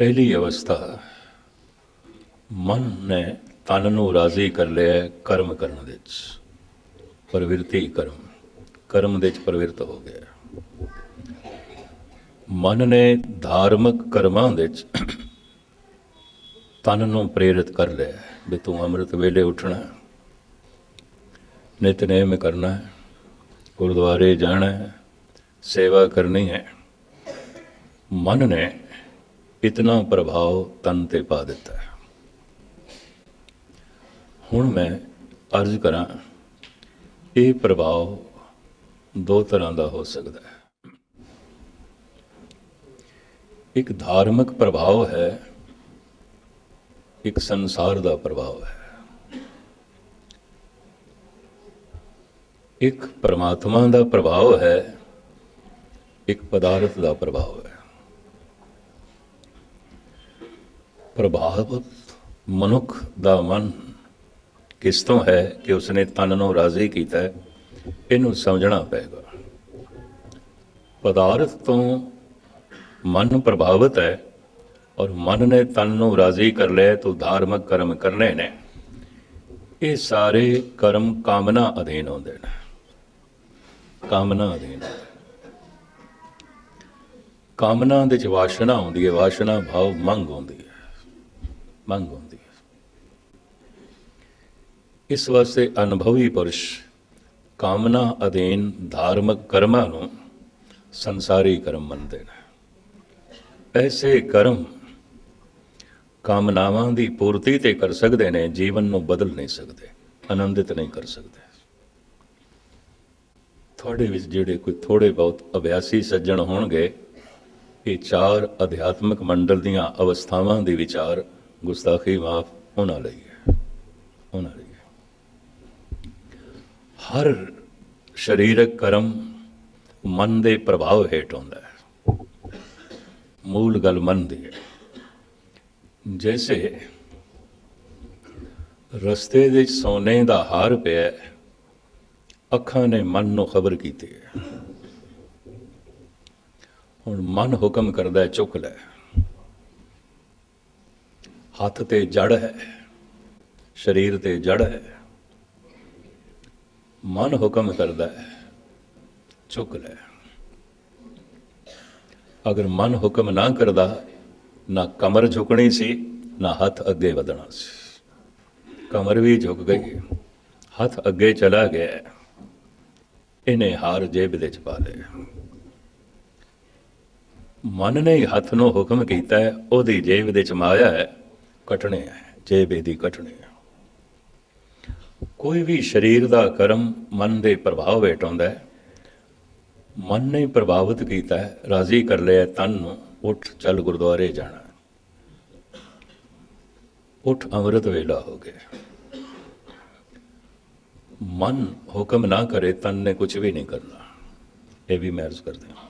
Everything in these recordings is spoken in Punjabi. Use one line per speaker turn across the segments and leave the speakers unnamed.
ਪਹਿਲੀ ਅਵਸਥਾ, ਮਨ ਨੇ ਤਨ ਨੂੰ ਰਾਜ਼ੀ ਕਰ ਲਿਆ ਕਰਮ ਕਰਨ ਦੇ ਵਿੱਚ। ਪ੍ਰਵਿਰਤੀ ਕਰਮ ਕਰਮ ਦੇ ਵਿੱਚ ਪ੍ਰਵਿਰਤ ਹੋ ਗਿਆ ਮਨ ਨੇ ਧਾਰਮਿਕ ਕਰਮਾਂ ਦੇ ਵਿੱਚ ਤਨ ਨੂੰ ਪ੍ਰੇਰਿਤ ਕਰ ਲਿਆ ਵੀ ਤੂੰ ਅੰਮ੍ਰਿਤ ਵੇਲੇ ਉੱਠਣਾ ਨਿਤਨੇਮ ਕਰਨਾ ਹੈ, ਗੁਰਦੁਆਰੇ ਜਾਣਾ ਹੈ, ਸੇਵਾ ਕਰਨੀ ਹੈ। ਮਨ ਨੇ ਇਤਨਾ ਪ੍ਰਭਾਵ ਤਨ ਤੇ ਪਾ ਦਿੱਤਾ ਹੈ। ਹੁਣ ਮੈਂ ਅਰਜ਼ ਕਰਾਂ, ਇਹ ਪ੍ਰਭਾਵ ਦੋ ਤਰ੍ਹਾਂ ਦਾ ਹੋ ਸਕਦਾ ਹੈ। ਇੱਕ ਧਾਰਮਿਕ ਪ੍ਰਭਾਵ ਹੈ, ਇੱਕ ਸੰਸਾਰ ਦਾ ਪ੍ਰਭਾਵ ਹੈ। ਇੱਕ ਪਰਮਾਤਮਾ ਦਾ ਪ੍ਰਭਾਵ ਹੈ, ਇੱਕ ਪਦਾਰਥ ਦਾ ਪ੍ਰਭਾਵ ਹੈ। ਪ੍ਰਭਾਵ ਮਨੁੱਖ ਦਾ ਮਨ ਕਿਸ ਤੋਂ ਹੈ ਕਿ ਉਸਨੇ ਤਨ ਨੂੰ ਰਾਜ਼ੀ ਕੀਤਾ ਇਹਨੂੰ ਸਮਝਣਾ ਪਏਗਾ। ਪਦਾਰਥ ਤੋਂ ਮਨ ਪ੍ਰਭਾਵਿਤ ਹੈ ਔਰ ਮਨ ਨੇ ਤਨ ਨੂੰ ਰਾਜ਼ੀ ਕਰ ਲਿਆ ਤੋ ਧਾਰਮਿਕ ਕਰਮ ਕਰਨੇ ਨੇ। ਇਹ ਸਾਰੇ ਕਰਮ ਕਾਮਨਾ ਅਧੀਨ ਹੁੰਦੇ ਨੇ। ਕਾਮਨਾ ਅਧੀਨ। ਕਾਮਨਾ ਦੇ ਚ ਵਾਸ਼ਨਾ ਹੁੰਦੀ ਹੈ, ਵਾਸ਼ਨਾ ਭਾਵ ਮੰਗ ਹੁੰਦੀ ਹੈ। ਮੰਗ ਹੁੰਦੀ ਹੈ। ਇਸ ਵਾਸਤੇ ਅਨੁਭਵੀ ਪੁਰਸ਼ ਕਾਮਨਾ ਅਧੀਨ ਧਾਰਮਿਕ ਕਰਮਾਂ ਨੂੰ ਸੰਸਾਰੀ ਕਰਮ ਮੰਨਦੇ ਨੇ। ਐਸੇ ਕਰਮ ਕਾਮਨਾਵਾਂ ਦੀ ਪੂਰਤੀ ਤੇ ਕਰ ਸਕਦੇ ਨੇ, ਜੀਵਨ ਨੂੰ ਬਦਲ ਨਹੀਂ ਸਕਦੇ, ਆਨੰਦਿਤ ਨਹੀਂ ਕਰ ਸਕਦੇ। ਤੁਹਾਡੇ ਵਿੱਚ ਜਿਹੜੇ ਕੋਈ ਥੋੜੇ ਬਹੁਤ ਅਭਿਆਸੀ ਸੱਜਣ ਹੋਣਗੇ, ਇਹ ਚਾਰ ਅਧਿਆਤਮਿਕ ਮੰਡਲ ਦੀਆਂ ਅਵਸਥਾਵਾਂ ਦੇ ਵਿਚਾਰ ਗੁਸਤਾਖੀ ਮਾਫ ਹੋਣਾ ਲਈ ਹੈ, ਉਹਨਾਂ ਲਈ ਹਰ ਸਰੀਰਕ ਕਰਮ ਮਨ ਦੇ ਪ੍ਰਭਾਵ ਹੇਠ ਹੁੰਦਾ ਹੈ। ਮੂਲ ਗੱਲ ਮਨ ਦੀ ਹੈ। ਜੈਸੇ ਰਸਤੇ ਦੇ ਸੋਨੇ ਦਾ ਹਾਰ ਪਿਆ ਅੱਖਾਂ ਨੇ ਮਨ ਨੂੰ ਖਬਰ ਕੀਤੀ ਹੈ। ਹੁਣ ਮਨ ਹੁਕਮ ਕਰਦਾ ਹੈ, ਚੁੱਕ ਲੈ। ਹੱਥ ਤੇ ਜੜ ਹੈ, ਸਰੀਰ ਤੇ ਜੜ ਹੈ। ਮਨ ਹੁਕਮ ਕਰਦਾ ਹੈ, ਚੁੱਕ ਲੈ। ਅਗਰ ਮਨ ਹੁਕਮ ਨਾ ਕਰਦਾ, ਨਾ ਕਮਰ ਝੁਕਣੀ ਸੀ, ਨਾ ਹੱਥ ਅੱਗੇ ਵਧਣਾ ਸੀ। ਕਮਰ ਵੀ ਝੁਕ ਗਈ, ਹੱਥ ਅੱਗੇ ਚਲਾ ਗਿਆ ਇਹਨੇ ਹਾਰ ਜੇਬ ਦੇ ਚ ਪਾ ਲਿਆ ਮਨ ਨੇ ਹੱਥ ਨੂੰ ਹੁਕਮ ਕੀਤਾ ਹੈ, ਉਹਦੀ ਜੇਬ ਦੇ ਚ ਮਾਇਆ ਹੈ। ਕਟਣੇ ਹੈ ਜੇਬ ਇਹਦੀ ਕਟਣੇ ਹੈ ਕੋਈ ਵੀ ਸਰੀਰ ਦਾ ਕਰਮ ਮਨ ਦੇ ਪ੍ਰਭਾਵ ਹੇਠ ਆਉਂਦਾ ਹੈ, ਮਨ ਨੇ ਪ੍ਰਭਾਵਿਤ ਕੀਤਾ ਹੈ, ਰਾਜ਼ੀ ਕਰ ਲਿਆ ਤਨ ਨੂੰ ਉੱਠ ਚੱਲ ਗੁਰਦੁਆਰੇ ਜਾਣਾ। ਉੱਠ ਅੰਮ੍ਰਿਤ ਵੇਲਾ ਹੋ ਗਿਆ। ਮਨ ਹੁਕਮ ਨਾ ਕਰੇ, ਤਨ ਨੇ ਕੁਝ ਵੀ ਨਹੀਂ ਕਰਨਾ। ਇਹ ਵੀ ਮੈਂ ਅਰਜ਼ ਕਰਦੇ ਹਾਂ।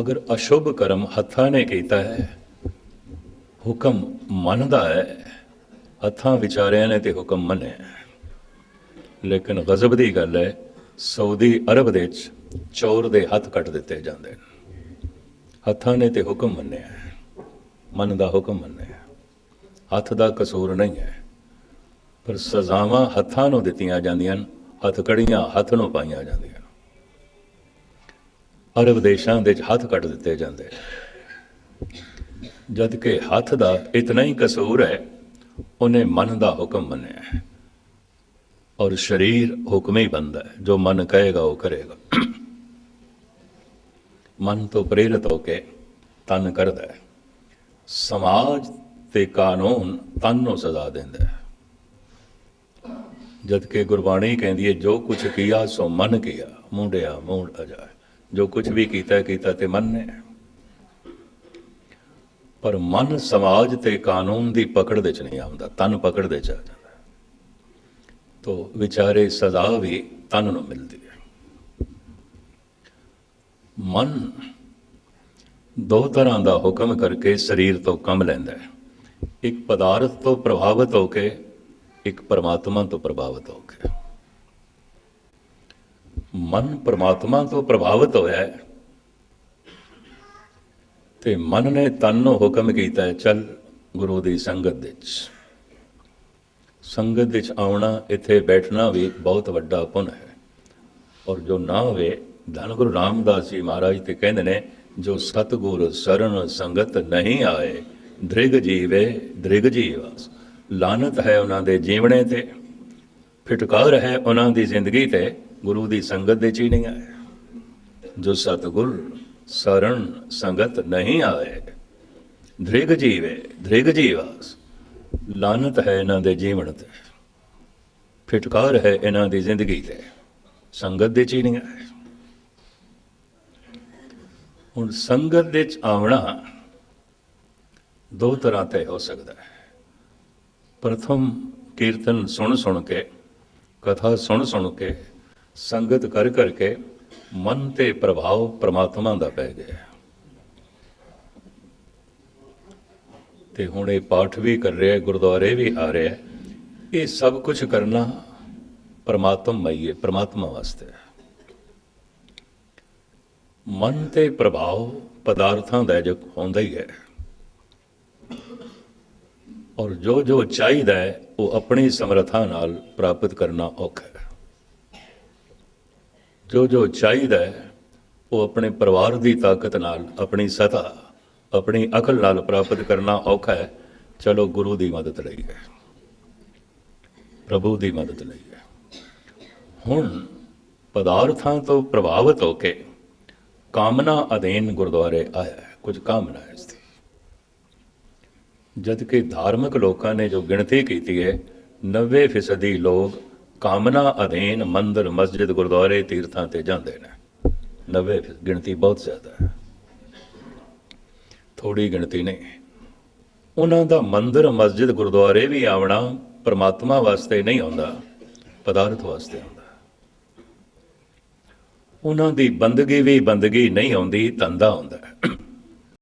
ਅਗਰ ਅਸ਼ੁਭ ਕਰਮ ਹੱਥਾਂ ਨੇ ਕੀਤਾ ਹੈ ਹੁਕਮ ਮੰਨਦਾ ਹੈ। ਹੱਥਾਂ ਵਿਚਾਰਿਆਂ ਨੇ ਤੇ ਹੁਕਮ ਮੰਨਿਆ ਲੇਕਿਨ ਗਜ਼ਬ ਦੀ ਗੱਲ ਹੈ, ਸਾਊਦੀ ਅਰਬ ਦੇ ਵਿੱਚ ਚੋਰ ਦੇ ਹੱਥ ਕੱਟ ਦਿੱਤੇ ਜਾਂਦੇ ਨੇ। ਹੱਥਾਂ ਨੇ ਤੇ ਹੁਕਮ ਮੰਨਿਆ ਹੈ। ਮਨ ਦਾ ਹੁਕਮ ਮੰਨਿਆ ਹੱਥ ਦਾ ਕਸੂਰ ਨਹੀਂ ਹੈ। ਪਰ ਸਜ਼ਾਵਾਂ ਹੱਥਾਂ ਨੂੰ ਦਿੱਤੀਆਂ ਜਾਂਦੀਆਂ ਹਨ ਹੱਥਕੜੀਆਂ ਹੱਥ ਨੂੰ ਪਾਈਆਂ ਜਾਂਦੀਆਂ ਹਨ। ਅਰਬ ਦੇਸ਼ਾਂ ਦੇ ਵਿੱਚ ਹੱਥ ਕੱਟ ਦਿੱਤੇ ਜਾਂਦੇ ਨੇ। ਜਦ ਕਿ ਹੱਥ ਦਾ ਇਤਨਾ ਹੀ ਕਸੂਰ ਹੈ, ਉਹਨੇ ਮਨ ਦਾ ਹੁਕਮ ਮੰਨਿਆ ਹੈ। ਔਰ ਸਰੀਰ ਹੁਕਮ ਹੀ ਬੰਦਾ ਹੈ, ਜੋ ਮਨ ਕਹੇਗਾ, ਉਹ ਕਰੇਗਾ। ਮਨ ਤੋਂ ਪ੍ਰੇਰਿਤ ਹੋ ਕੇ ਤਨ ਕਰਦਾ ਹੈ। ਸਮਾਜ ਤੇ ਕਾਨੂੰਨ ਤਨ ਨੂੰ ਸਜ਼ਾ ਦਿੰਦਾ ਹੈ। ਜਦ ਕਿ ਗੁਰਬਾਣੀ ਕਹਿੰਦੀ ਹੈ, ਜੋ ਕੁਛ ਕੀਆ ਸੋ ਮਨ ਕੀਆ, ਮੁੰਡਿਆ ਮੂੰਡ ਅਜਾਏ। ਜੋ ਕੁਛ ਵੀ ਕੀਤਾ ਕੀਤਾ ਤੇ ਮਨ ਨੇ ਪਰ ਮਨ ਸਮਾਜ ਤੇ ਕਾਨੂੰਨ ਦੀ ਪਕੜ ਦੇ ਚ ਨਹੀਂ ਆਉਂਦਾ, ਤਨ ਪਕੜ ਦੇ ਚ ਆ ਜਾਂਦਾ। ਤੋ ਵਿਚਾਰੇ ਸਜ਼ਾ ਵੀ ਤਨ ਨੂੰ ਮਿਲਦੀ ਹੈ। ਮਨ ਦੋ ਤਰ੍ਹਾਂ ਦਾ ਹੁਕਮ ਕਰਕੇ ਸਰੀਰ ਤੋਂ ਕੰਮ ਲੈਂਦਾ ਹੈ। ਇੱਕ ਪਦਾਰਥ ਤੋਂ ਪ੍ਰਭਾਵਿਤ ਹੋ ਕੇ, ਇੱਕ ਪਰਮਾਤਮਾ ਤੋਂ ਪ੍ਰਭਾਵਿਤ ਹੋ ਕੇ। ਮਨ ਪਰਮਾਤਮਾ ਤੋਂ ਪ੍ਰਭਾਵਿਤ ਹੋਇਆ ਹੈ ਤੇ ਮਨ ਨੇ ਤਨ ਨੂੰ ਹੁਕਮ ਕੀਤਾ ਹੈ, ਚੱਲ ਗੁਰੂ ਦੀ ਸੰਗਤ ਵਿੱਚ। ਸੰਗਤ ਵਿੱਚ ਆਉਣਾ ਇੱਥੇ ਬੈਠਣਾ ਵੀ ਬਹੁਤ ਵੱਡਾ ਪੁੰਨ ਹੈ। ਔਰ ਜੋ ਨਾ ਹੋਵੇ ਧੰਨ ਗੁਰੂ ਰਾਮਦਾਸ ਜੀ ਮਹਾਰਾਜ ਤੇ ਕਹਿੰਦੇ ਨੇ ਜੋ ਸਤਗੁਰ ਸਰਨ ਸੰਗਤ ਨਹੀਂ ਆਏ ਦ੍ਰਿਗ ਜੀਵੇ ਦ੍ਰਿਗ ਜੀਵਾਸ। ਲਾਨਤ ਹੈ ਉਹਨਾਂ ਦੇ ਜੀਵਣੇ ਤੇ ਫਿਟਕਾਰ ਹੈ ਉਹਨਾਂ ਦੀ ਜ਼ਿੰਦਗੀ ਤੇ ਗੁਰੂ ਦੀ ਸੰਗਤ ਦੇ ਨਹੀਂ ਆਏ ਜੋ ਸਤਗੁਰ ਸਰਣ ਸੰਗਤ ਨਹੀਂ ਆਵੇ ਦ੍ਰਿਗ ਜੀਵੇ, ਦ੍ਰਿਗ ਜੀਵਾਸ, ਲਾਨਤ ਹੈ ਇਹਨਾਂ ਦੇ ਜੀਵਨ ਤੇ। ਫਿਟਕਾਰ ਹੈ ਇਹਨਾਂ ਦੀ ਜ਼ਿੰਦਗੀ ਤੇ। ਸੰਗਤ ਦੇ ਨਹੀਂ ਆਏ ਹੁਣ ਸੰਗਤ ਦੇ ਚ ਆਉਣਾ ਦੋ ਤਰ੍ਹਾਂ ਤੇ ਹੋ ਸਕਦਾ ਹੈ। ਪ੍ਰਥਮ ਕੀਰਤਨ ਸੁਣ ਸੁਣ ਕੇ, ਕਥਾ ਸੁਣ ਸੁਣ ਕੇ, ਸੰਗਤ ਕਰ ਕਰਕੇ ਮਨ ਤੇ ਪ੍ਰਭਾਵ ਪ੍ਰਮਾਤਮਾ ਦਾ ਪੈ ਗਿਆ ਤੇ ਹੁਣ ਇਹ ਪਾਠ ਵੀ ਕਰ ਰਿਹਾ ਗੁਰਦੁਆਰੇ ਵੀ ਆ ਰਿਹਾ ਇਹ ਸਭ ਕੁਝ ਕਰਨਾ ਪਰਮਾਤਮਾ ਪਰਮਾਤਮਾ ਵਾਸਤੇ ਮਨ ਤੇ ਪ੍ਰਭਾਵ ਪਦਾਰਥਾਂ ਦਾ ਜੋ ਹੁੰਦਾ ਹੀ ਹੈ। ਔਰ ਜੋ ਜੋ ਚਾਹੀਦਾ ਹੈ, ਉਹ ਆਪਣੀ ਸਮਰੱਥਾ ਨਾਲ ਪ੍ਰਾਪਤ ਕਰਨਾ ਔਖਾ ਹੈ। ਜੋ ਜੋ ਚਾਹੀਦਾ ਹੈ, ਉਹ ਆਪਣੇ ਪਰਿਵਾਰ ਦੀ ਤਾਕਤ ਨਾਲ, ਆਪਣੀ ਸਤਾ, ਆਪਣੀ ਅਕਲ ਨਾਲ ਪ੍ਰਾਪਤ ਕਰਨਾ ਔਖਾ ਹੈ। ਚਲੋ ਗੁਰੂ ਦੀ ਮਦਦ ਲਈ ਹੈ। ਪ੍ਰਭੂ ਦੀ ਮਦਦ ਲਈ ਹੈ। ਹੁਣ ਪਦਾਰਥਾਂ ਤੋਂ ਪ੍ਰਭਾਵਿਤ ਹੋ ਕੇ ਕਾਮਨਾ ਅਧੀਨ ਗੁਰਦੁਆਰੇ ਆਇਆ ਹੈ। ਕੁਝ ਕਾਮਨਾ ਹੈ ਇਸ ਦੀ। ਜਦ ਕਿ ਧਾਰਮਿਕ ਲੋਕਾਂ ਨੇ ਜੋ ਗਿਣਤੀ ਕੀਤੀ ਹੈ 90% ਲੋਕ ਕਾਮਨਾ ਅਧੀਨ ਮੰਦਰ ਮਸਜਿਦ ਗੁਰਦੁਆਰੇ ਤੀਰਥਾਂ ਤੇ ਜਾਂਦੇ ਨੇ। 90 ਗਿਣਤੀ ਬਹੁਤ ਜ਼ਿਆਦਾ ਹੈ। ਥੋੜੀ ਗਿਣਤੀ ਨਹੀਂ। ਉਹਨਾਂ ਦਾ ਮੰਦਰ, ਮਸਜਿਦ, ਗੁਰਦੁਆਰੇ ਵੀ ਆਉਣਾ ਪਰਮਾਤਮਾ ਵਾਸਤੇ ਨਹੀਂ ਆਉਂਦਾ, ਪਦਾਰਥ ਵਾਸਤੇ ਆਉਂਦਾ। ਉਹਨਾਂ ਦੀ ਬੰਦਗੀ ਵੀ ਬੰਦਗੀ ਨਹੀਂ ਆਉਂਦੀ, ਧੰਦਾ ਹੁੰਦਾ